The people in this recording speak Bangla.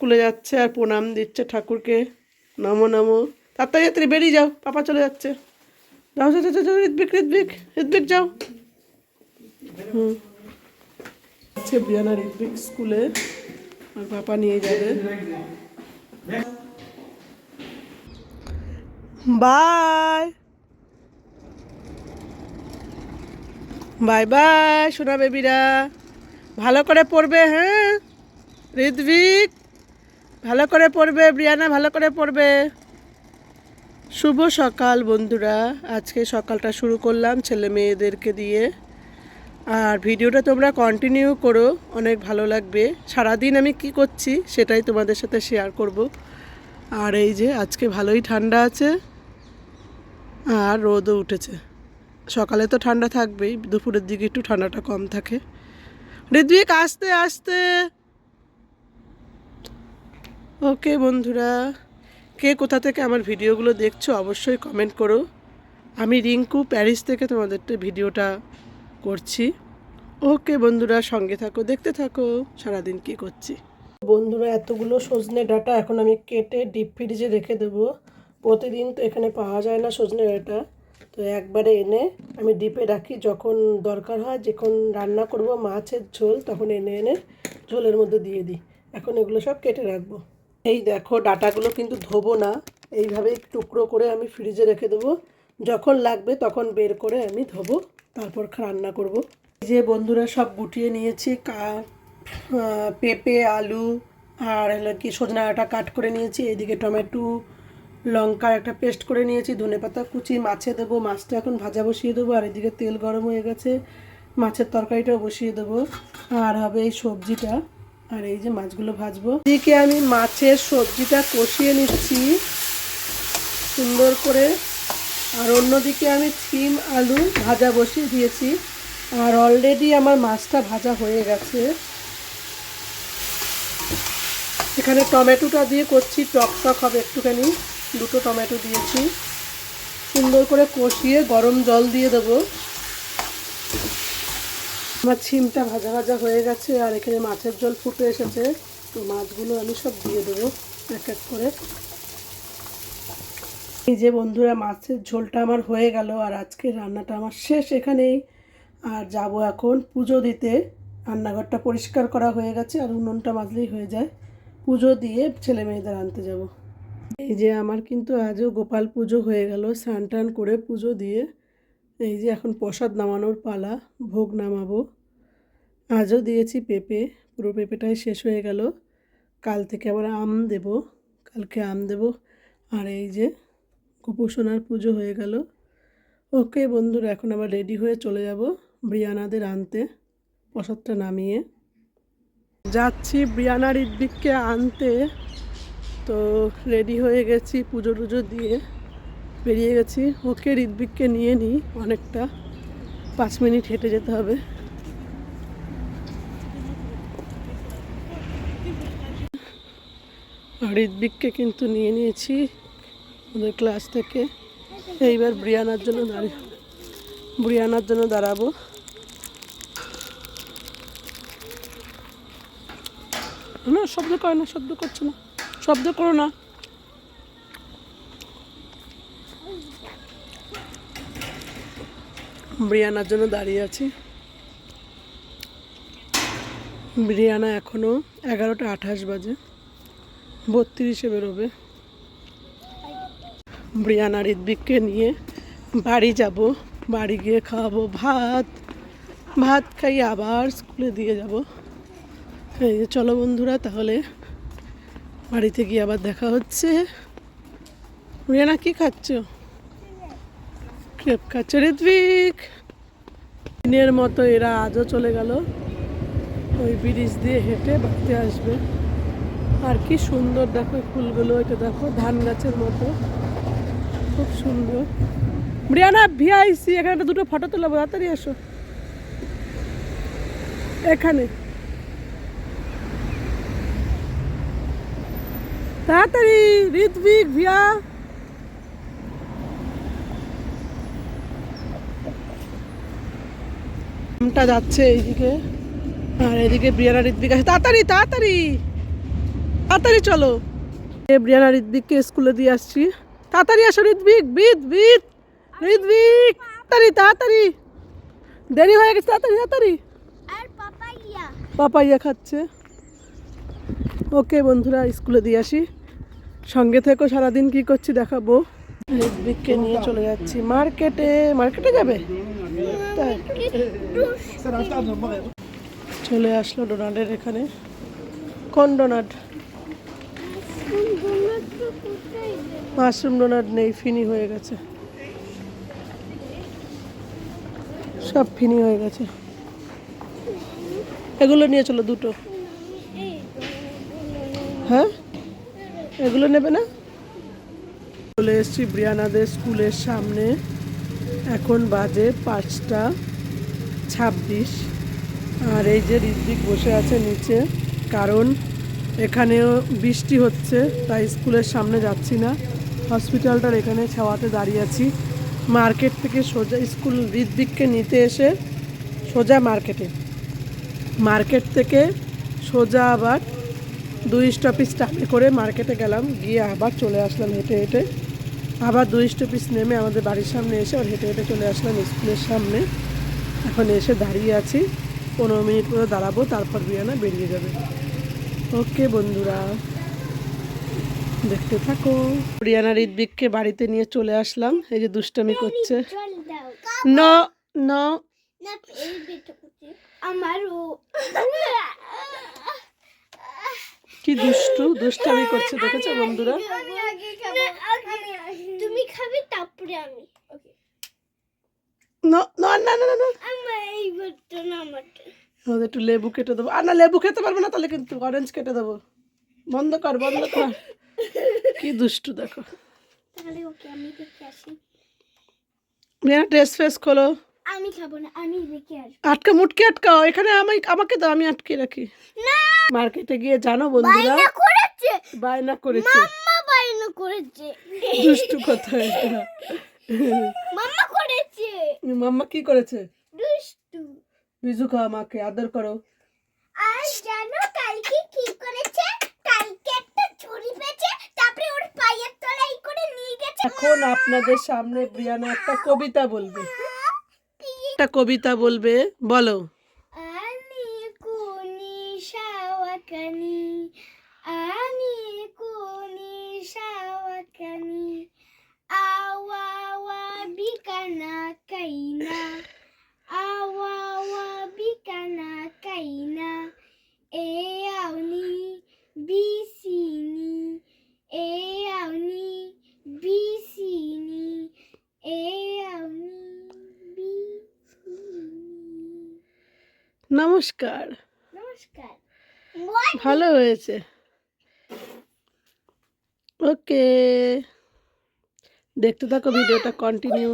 স্কুলে যাচ্ছে আর প্রণাম দিচ্ছে ঠাকুরকে। নমো নমো। তাড়াতাড়ি তাড়াতাড়ি বেরিয়ে যাও পাপা চলে যাচ্ছে। যাও যাও যাও, যাও, ঋদ্বিক ঋদ্বিক ঋদ্বিক যাও। হুম। বিয়ানা ঋদ্বিক স্কুলে আর পাপা নিয়ে যাবে। বাই। বাই বাই সোনা বেবিরা। ভালো করে পড়বে হ্যাঁ? ঋদ্বিক ভালো করে পড়বে, ব্রিয়ানা, ভালো করে পড়বে। শুভ সকাল বন্ধুরা। আজকে সকালটা শুরু করলাম ছেলে মেয়েদেরকে দিয়ে। আর ভিডিওটা তোমরা কন্টিনিউ করো, অনেক ভালো লাগবে। সারাদিন আমি কি করছি সেটাই তোমাদের সাথে শেয়ার করব। আর এই যে আজকে ভালোই ঠান্ডা আছে, আর রোদও উঠেছে। সকালে তো ঠান্ডা থাকবেই, দুপুরের দিকে একটু ঠান্ডাটা কম থাকে। ঋদ্বিক আস্তে আস্তে। ওকে বন্ধুরা, কে কোথা থেকে আমার ভিডিওগুলো দেখছ অবশ্যই কমেন্ট করো। আমি রিঙ্কু, প্যারিস থেকে তোমাদের ভিডিওটা করছি। ওকে বন্ধুরা, সঙ্গে থাকো, দেখতে থাকো, সারাদিন কি করছি। বন্ধুরা, এতগুলো সজনে ডাটা এখন আমি কেটে ডিপ ফ্রিজে রেখে দেবো। প্রতিদিন তো এখানে পাওয়া যায় না সজনে ডাটা। তো একবারে এনে আমি ডিপে রাখি, যখন দরকার হয়, যখন রান্না করব মাছের ঝোল, তখন এনে এনে ঝোলের মধ্যে দিয়ে দিই। এখন এগুলো সব কেটে রাখব। এই দেখো, ডাটাগুলো কিন্তু ধোবো না। এইভাবে টুকরো করে আমি ফ্রিজে রেখে দেবো। যখন লাগবে তখন বের করে আমি ধোবো, তারপর রান্না করব। যে বন্ধুরা, সব গুটিয়ে নিয়েছি। কা পেঁপে, আলু, আর হলো কি, সজনা ডাঁটা কাট করে নিয়েছি। এইদিকে টমেটো, লঙ্কা একটা পেস্ট করে নিয়েছি। ধনে পাতা কুচি, মাছে দেবো। মাছটা এখন ভাজা বসিয়ে দেবো। আর এদিকে তেল গরম হয়ে গেছে। মাছের তরকারিটাও বসিয়ে দেবো। আর হবে এই সবজিটা। আর এই যে মাছগুলো ভাজবো। এদিকে আমি মাছের সবজিটা কষিয়ে নিচ্ছি। সুন্দর করে। আর অন্যদিকে আমি সিম আলু ভাজা বসিয়ে দিয়েছি। আর অলরেডি আমার মাছটা ভাজা হয়ে গেছে। এখানে টমেটোটা দিয়ে করছি, টক টক হবে একটুখানি। দুটো টমেটো দিয়েছি। সুন্দর করে কষিয়ে গরম জল দিয়ে দেবো। আমার ছিমটা ভাজা ভাজা হয়ে গেছে আর এখানে মাছের জল ফুটে এসেছে। তো মাছগুলো আমি সব দিয়ে দেবো এক এক করে। এই যে বন্ধুরা, মাছের ঝোলটা আমার হয়ে গেল আর আজকে রান্নাটা আমার শেষ এখানেই। আর যাব এখন পুজো দিতে। রান্নাঘরটা পরিষ্কার করা হয়ে গেছে আর উনুনটা মাজলেই হয়ে যায়। পুজো দিয়ে ছেলে মেয়েদের আনতে যাব। এই যে আমার কিন্তু আজও গোপাল পুজো হয়ে গেল, স্নান টান করে পুজো দিয়ে। এই যে এখন প্রসাদ নামানোর পালা, ভোগ নামাবো। আজও দিয়েছি পেঁপে, পুরো পেঁপেটাই শেষ হয়ে গেল। কাল থেকে আবার আম দেব, কালকে আম দেব। আর এই যে কুপুসোনার পুজো হয়ে গেল। ওকে বন্ধুরা, এখন আবার রেডি হয়ে চলে যাব ব্রিয়ানাদের আনতে, প্রসাদটা নামিয়ে। যাচ্ছি ব্রিয়ানার ইদ্দিককে আনতে। তো রেডি হয়ে গেছি পুজো টুজো দিয়ে। বেরিয়ে গেছি। ওকে ঋদ্বিককে নিয়ে নিই অনেকটা। পাঁচ মিনিট হেঁটে যেতে হবে। আর ঋদ্বিককে কিন্তু নিয়ে নিয়েছি ওদের ক্লাস থেকে। এইবার ব্রিয়ানার জন্য দাঁড়িয়ে ব্রিয়ানার জন্য দাঁড়াবো। না, শব্দ করে না, শব্দ করছে না। শব্দ করো না। ব্রিয়ানার জন্য দাঁড়িয়ে আছি। ব্রিয়ানা এখনও এগারোটা আঠাশ বাজে। বত্রিশে বেরোবে। ব্রিয়ানা ঋদ্বিককে নিয়ে বাড়ি যাব। বাড়ি গিয়ে খাওয়াবো ভাত। ভাত খাই আবার স্কুলে দিয়ে যাব। এই যে চলো বন্ধুরা, তাহলে বাড়িতে গিয়ে আবার দেখা হচ্ছে। রিয়ানা কি খাচ্ছ? ক্রেপ খাচ্ছে দিনের মতো এরা আজও চলে গেল। ওই ব্রিজ দিয়ে হেঁটে বাড়িতে আসবে। আর কি সুন্দর দেখো ফুলগুলো, এটা দেখো ধান গাছের মতো। খুব সুন্দর। ব্রিয়ানা ভিআইসি, এখানে একটা দুটো ফটো তোলাবো তাড়াতাড়ি আসো এখানে। তাড়াতাড়ি, ঋত্বিক, ভিয়া। আমটা যাচ্ছে এইদিকে। আর এদিকে ব্রিয়ানা ঋত্বিক আছে। তাড়াতাড়ি তাড়াতাড়ি! তাড়াতাড়ি চলো। এ ব্রিয়ানা ঋদ্বিককে স্কুলে দিয়ে আসছি। তাড়াতাড়ি আসো ঋদ্বিক বিদ বিদ ঋদ্বিক তাড়াতাড়ি তাড়াতাড়ি! দেরি হয়ে গেছে তাড়াতাড়ি তাড়াতাড়ি! আর পাপাইয়া। পাপাইয়া খাচ্ছে। ওকে বন্ধুরা স্কুলে দিয়ে আসি। সঙ্গে থেকেও সারাদিন কি করছি দেখাবো। ঋদ্বিককে নিয়ে চলে যাচ্ছি। মার্কেটে মার্কেটে যাবে? চলে আসলো ডোনাল্ডের এখানে। কোন ডোনাল্ড? মাশরুম ডোনাট নেই, ফিনি হয়ে গেছে। সব ফিনি হয়ে গেছে। এগুলো নিয়ে চলো দুটো। হ্যাঁ? এগুলো নেবে না? চলে এসেছি ব্রিয়ানাদের স্কুলের সামনে। এখন বাজে পাঁচটা ছাব্বিশ। আর এই যে ঋত্বিক বসে আছে নিচে, কারণ এখানেও বৃষ্টি হচ্ছে, তাই স্কুলের সামনে যাচ্ছি না। হসপিটালটার এখানে ছাওয়াতে দাঁড়িয়ে আছি। মার্কেট থেকে সোজা, স্কুল ঋত্বিককে নিতে এসে সোজা মার্কেটে। মার্কেট থেকে সোজা আবার দুই স্টপিস টাপে করে মার্কেটে গেলাম, গিয়ে আবার চলে আসলাম হেঁটে হেঁটে। আবার দুই স্টপিস নেমে আমাদের বাড়ির সামনে এসে আর হেঁটে হেঁটে চলে আসলাম স্কুলের সামনে। এখন এসে দাঁড়িয়ে আছি। পনেরো মিনিট পরে দাঁড়াবো তারপর বিয়ানা বেরিয়ে যাবে। ওকে বন্ধুরা দেখতে থাকো। রিয়ানা ঋদ্বিককে বাড়িতে নিয়ে চলে আসলাম। এই যে দুষ্টামি করছে। ন ন। আমারও। কি দুষ্টু দুষ্টামি করছে দেখেছ বন্ধুরা? তুমি খাবে তারপরে আমি। ন না না না না আমাদের একটু লেবু কেটে দেবো। আর না লেবু খেতে পারবে না তাহলে কিন্তু অরেঞ্জ কেটে দেবো। বন্ধ কর বন্ধ কর। কি দুষ্টু দেখো। তাহলে ওকে আমি দেখে আসি। ড্রেস ফ্রেস খোলো। আমি খাব না আমি দেখে আসব। আটকা মুটকে আটকাও এখানে আমি আমাকে দাও আমি আটকে রাখি। না! মার্কেটে গিয়ে জানো বন্ধুরা? বাইনা করেছে! বায়না করেছে। মাম্মা বাইনা করেছে। দুষ্টু কথা এটা। মাম্মা করেছে। মাম্মা কি করেছে? দুষ্টু। বিজু খাও আমাকে আদর করো। আর জানো কালকে কি করেছে? কালকে একটা ছুরি পেয়েছে তারপরে ওর পায়ের তলায় করে নিয়ে গেছে। এখন আপনাদের সামনে ব্রিয়ানা একটা কবিতা বলবে। একটা কবিতা বলবে বলো। নমস্কার। নমস্কার। ভালো হয়েছে। ওকে। দেখতে থাকো ভিডিওটা কন্টিনিউ